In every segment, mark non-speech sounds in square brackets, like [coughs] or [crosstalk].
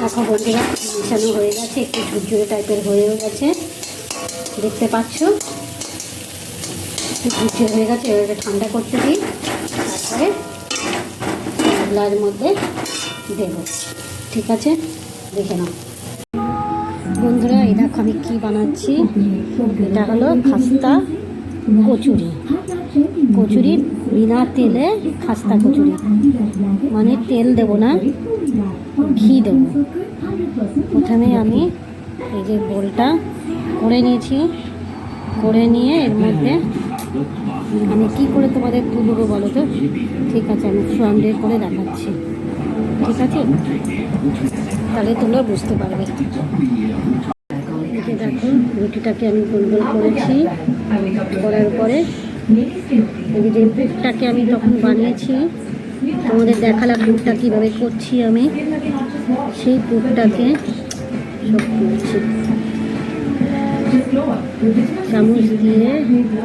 দেখো বন্ধুরা মিশানো হয়ে গেছে, একটু ঝুরঝুরে টাইপের হয়েও গেছে। দেখতে পাচ্ছ? একটু ঝুরঝুরে হয়ে গেছে, এবার ঠান্ডা করতে দিই, তারপরে গামলার মধ্যে দেব। ঠিক আছে? দেখে নাও। বন্ধুরা, এই দেখো আমি কী বানাচ্ছি। এটা হলো খাস্তা কচুরি। কচুরি বিনা তেলে খাস্তা কচুরি। মানে তেল দেবো না। ঘি দেবো। প্রথমে আমি এই যে বোলটা করে নিয়েছি। করে নিয়ে এর মধ্যে আমি কি করে তোমাদের তুলবো বলো তো? ঠিক আছে, আমি ফ্রন্টে করে দেখাচ্ছি। ঠিক আছে? তাহলে তোমরা বুঝতে পারবে। দেখো, রুটিটাকে আমি গোল গোল করেছি। করার পরে এই যে পুরটাকে আমি তখন বানিয়েছি। তোমাদের দেখালাম পুরটা কীভাবে করছি আমি। সেই করছি। চামচ দিয়ে,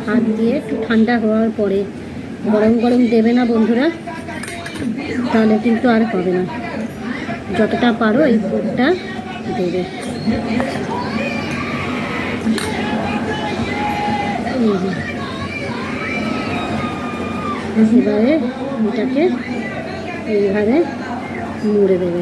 হাত দিয়ে একটু ঠান্ডা হওয়ার পরে, গরম গরম দেবে না বন্ধুরা, তাহলে কিন্তু আর হবে না। যতটা পারো এই পুরটা দেবে। এবারে এটাকে এইভাবে মুড়ে দেবে।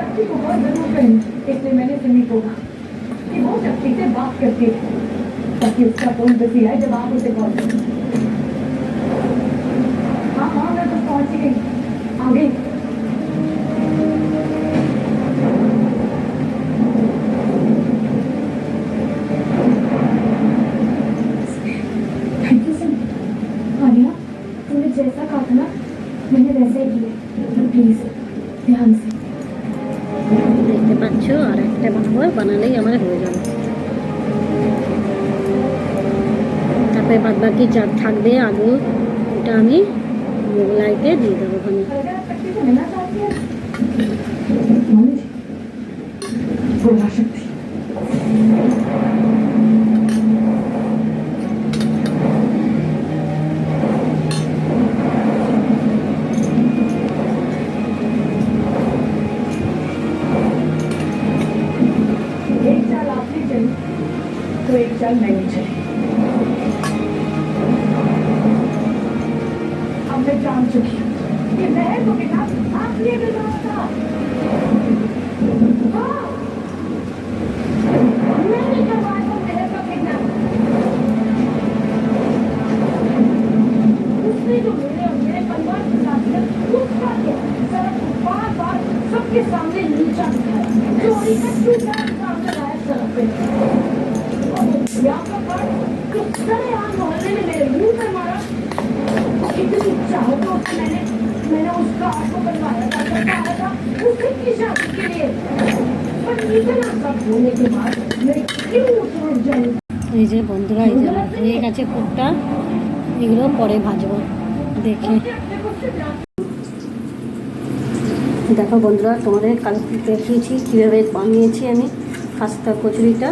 शक्ति को बहुत ज़रूर कही इसलिए मैंने सुनी को कि वो शक्ति से बात करती है। ताकि उसका फ़ोन बसी है, जब आप उसे कॉल हाँ। हाँ मैं तो पहुँच गई। आ गई হয়ে তারপরে বাদ বাকি যা থাকবে আলু ওটা আমি মোগলাইতে দিয়ে দেবো ওখানে। মানুষ सबके सामने नीचा दिखाया चोरी का टूटा सामने लाया सड़क पे और वो यहाँ का पार्ट जो सरेआम मोहल्ले में मेरे मुंह पे मारा इतनी चाहो तो उससे मैंने मैंने उस कार को बनवाया था बनवाया था उसी की शादी के लिए पर इतना सब होने के बाद मैं क्यों छोड़ जाऊँ এই যে বন্ধুরা এই যে আমার হয়ে গেছে কুটটা এগুলো পরে ভাজবো দেখে। দেখো বন্ধুরা, তোমাদের কালকে দেখিয়েছি, কীভাবে বানিয়েছি আমি। খাস্তা কচুরিটা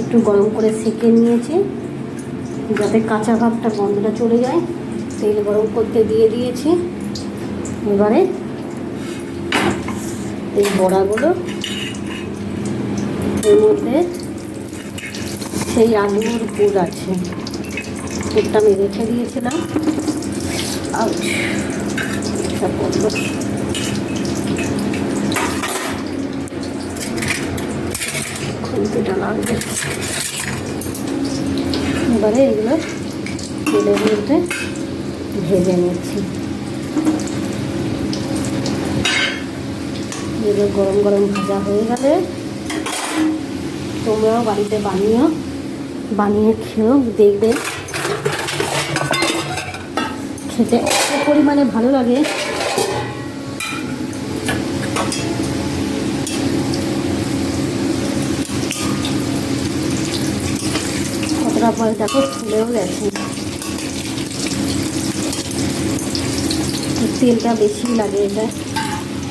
একটু গরম করে সেকে নিয়েছি, যাতে কাঁচা ভাবটা গন্ধটা চলে যায়। তেল গরম করতে দিয়ে দিয়েছি। এবারে এই বড়াগুলো, এর মধ্যে সেই আলুর গুড় আছে। গুড়টা আমি রেখে দিয়েছিলাম। খুন্তিটা লাগবে এবারে এগুলো তেলের মধ্যে ভেজে নিচ্ছি এগুলো গরম গরম ভাজা হয়ে গেলে তোমরাও বাড়িতে বানিও। বানিয়ে খেয়েও দেখবে খেতে। এত পরিমাণে ভালো লাগে। কতটা পরে দেখো, ফুলেও গেছে। তেলটা বেশি লাগে এটা।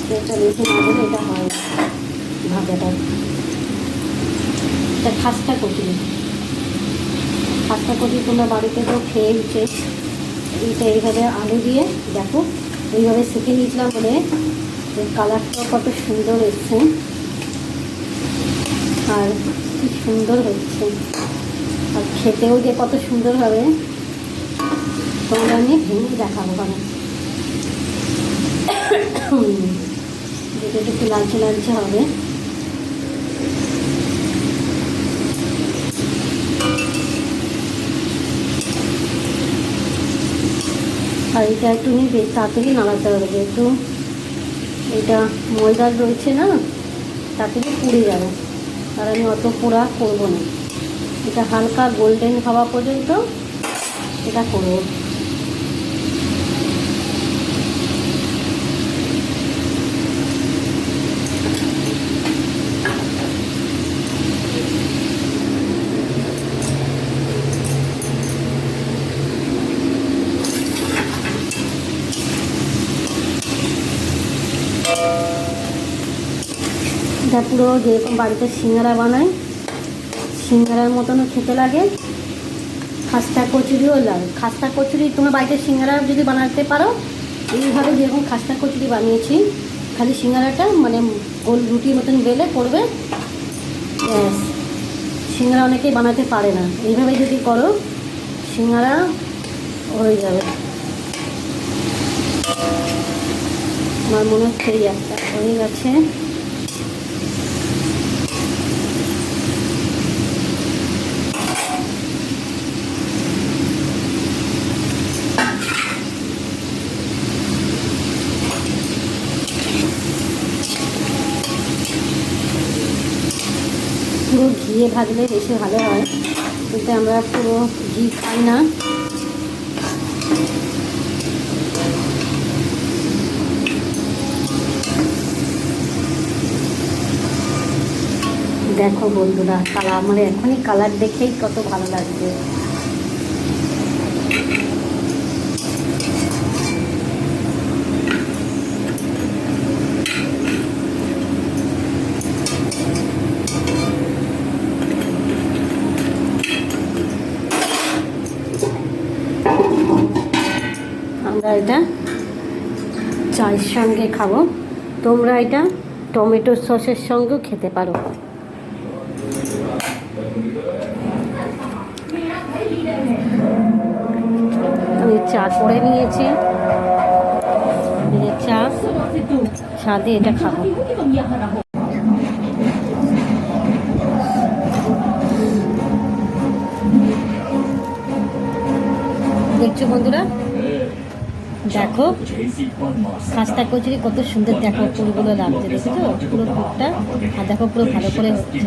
তেলটা বেশি না এটা হয় ভাজাটা। এটা খাস্তা কচুরি। খাস্তা কচুরি তোমরা বাড়িতে তো খেয়েছে এইটা এইভাবে আলু দিয়ে, দেখো, এইভাবে শিখে নিয়েছিলাম বলে কালারটাও কত সুন্দর এসছে। আর কি সুন্দর হচ্ছে। আর খেতেও যে কত সুন্দর হবে তোমরা আমি ভেঙে দেখাবো কেন [coughs] যেটা একটু লালচে লালচে হবে। আর এটা একটু নিয়ে তাড়াতাড়ি নাড়াতে হবে, যেহেতু এটা ময়দার রয়েছে না, তাড়াতাড়ি পুড়ে যাবে। আর আমি অত পোড়া করব না। এটা হালকা গোল্ডেন হওয়া পর্যন্ত এটা করব। এটা পুরো যেরকম বাড়িতে সিঙ্গারা বানায়, সিঙ্গারার মতনও খেতে লাগে। খাস্তা কচুরিও লাগে। খাস্তা কচুরি, তোমরা বাড়িতে সিঙ্গারা যদি বানাতে পারো, এইভাবে যেরকম খাস্তা কচুরি বানিয়েছি, খালি সিঙ্গারাটা মানে গোল রুটির মতন বেলে করবে, ব্যাস। সিঙ্গারা অনেকেই বানাতে পারে না। এইভাবে যদি করো, সিঙ্গারা হয়ে যাবে। আমার মনে হচ্ছে একটা হয়ে গেছে। পুরো ঘিয়ে ভাজলে বেশি ভালো হয়। কিন্তু আমরা পুরো ঘি খাই না। দেখো বন্ধুরা, কালার আমার এখনই কালার দেখেই কত ভালো লাগছে। আমরা এটা চায়ের সঙ্গে খাব। তোমরা এটা টমেটো সসের সঙ্গেও খেতে পারো। আমি চা করে নিয়েছি। চা দিয়ে এটা খাব। দেখছ বন্ধুরা? দেখো খাস্তা কচুরি কত সুন্দর দেখো ফুলগুলো লাগছে, দেখেছ? পুরো ফুলটা আর দেখো পুরো ভালো করে হচ্ছে।